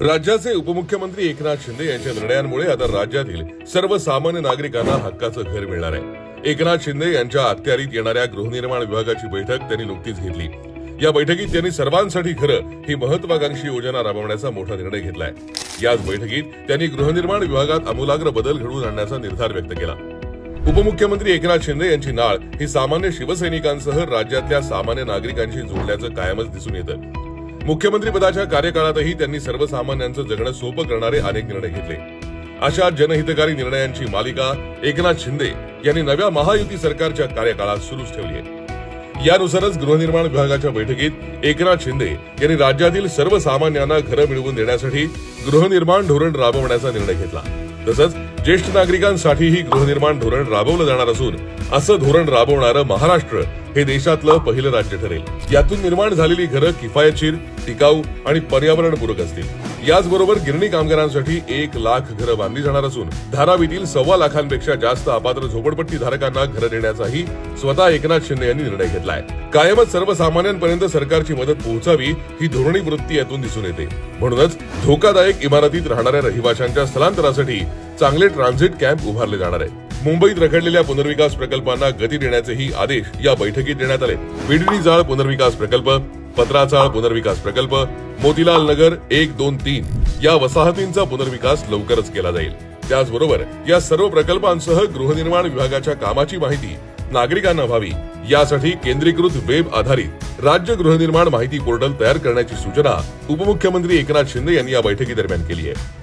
राज्याचे उपमुख्यमंत्री एकनाथ शिंदे यांच्या निर्णयांमुळे आता राज्यातील सर्वसामान्य नागरिकांना हक्काचं घर मिळणार आहे. एकनाथ शिंदे यांच्या अखत्यारीत येणाऱ्या गृहनिर्माण विभागाची बैठक त्यांनी नुकतीच घेतली. या बैठकीत त्यांनी सर्वांसाठी घरं ही महत्वाकांक्षी योजना राबवण्याचा मोठा निर्णय घेतलाय. याच बैठकीत त्यांनी गृहनिर्माण विभागात आमूलाग्र बदल घडवून आणण्याचा निर्धार व्यक्त केला. उपमुख्यमंत्री एकनाथ शिंदे यांची नाळ ही सामान्य शिवसैनिकांसह राज्यातल्या सामान्य नागरिकांशी जोडल्याचं कायमच दिसून येतं. मुख्यमंत्री पदाच्या कार्यकाळातही त्यांनी सर्वसामान्यांचं जगणं सोपं करणारे अनेक निर्णय घेतले. अशा जनहितकारी निर्णयांची मालिका एकनाथ शिंदे यांनी नव्या महायुती सरकारच्या कार्यकाळात सुरूच ठेवली आहे. यानुसारच गृहनिर्माण विभागाच्या बैठकीत एकनाथ शिंदे यांनी राज्यातील सर्वसामान्यांना घरं मिळवून देण्यासाठी गृहनिर्माण धोरण राबवण्याचा निर्णय घेतला. तसंच ज्येष्ठ नागरिकांसाठीही गृहनिर्माण धोरण राबवलं जाणार असून असं धोरण राबवणारं महाराष्ट्र हे देशातलं पहिलं राज्य ठरेल. यातून निर्माण झालेली घरं किफायतशीर टिकाऊ आणि पर्यावरणपूरक असतील. याचबरोबर गिरणी कामगारांसाठी एक लाख घरं बांधली जाणार असून धारावीतील सव्वा लाखांपेक्षा जास्त अपात्र झोपडपट्टी धारकांना घरं देण्याचाही स्वतः एकनाथ शिंदे यांनी निर्णय घेतलाय. कायमच सर्वसामान्यांपर्यंत सरकारची मदत पोहोचावी ही धोरणी वृत्ती यातून दिसून येते. म्हणूनच धोकादायक इमारतीत राहणाऱ्या रहिवाशांच्या स्थलांतरासाठी चांगले ट्रान्झिट कॅम्प उभारले जाणार आहेत. मुंबईत रखडलेल्या पुनर्विकास प्रकल्पांना गती देण्याचेही आदेश या बैठकीत देण्यात आले. विडणी जाळ पुनर्विकास प्रकल्प पत्राचाळ पुनर्विकास प्रकल्प मोतीलाल नगर एक दोन तीन या वसाहतींचा पुनर्विकास लवकरच केला जाईल. त्याचबरोबर या सर्व प्रकल्पांसह गृहनिर्माण विभागाच्या कामाची माहिती नागरिकांना व्हावी. यासाठी केंद्रीकृत वेब आधारित राज्य गृहनिर्माण माहिती पोर्टल तयार करण्याची सूचना उपमुख्यमंत्री एकनाथ शिंदे यांनी या बैठकीदरम्यान केली आहे.